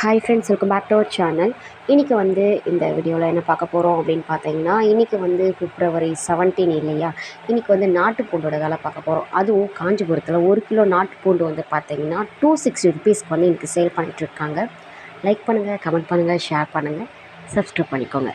Hi friends welcome back to our channel இன்றைக்கி வந்து இந்த வீடியோவில் என்ன பார்க்க போகிறோம் அப்படின்னு பார்த்தீங்கன்னா இன்றைக்கி வந்து பிப்ரவரி செவன்டீன் இல்லையா? இன்றைக்கி வந்து நாட்டுப்பூண்டோட வேலை பார்க்க போகிறோம் அதுவும் காஞ்சிபுரத்தில் ஒரு கிலோ நாட்டுப்பூண்டு வந்து பார்த்தீங்கன்னா டூ சிக்ஸ்டி ருபீஸ்க்கு வந்து இன்றைக்கி சேல் பண்ணிகிட்ருக்காங்க லைக் பண்ணுங்கள் கமெண்ட் பண்ணுங்கள் ஷேர் பண்ணுங்கள் சப்ஸ்கிரைப் பண்ணிக்கோங்க.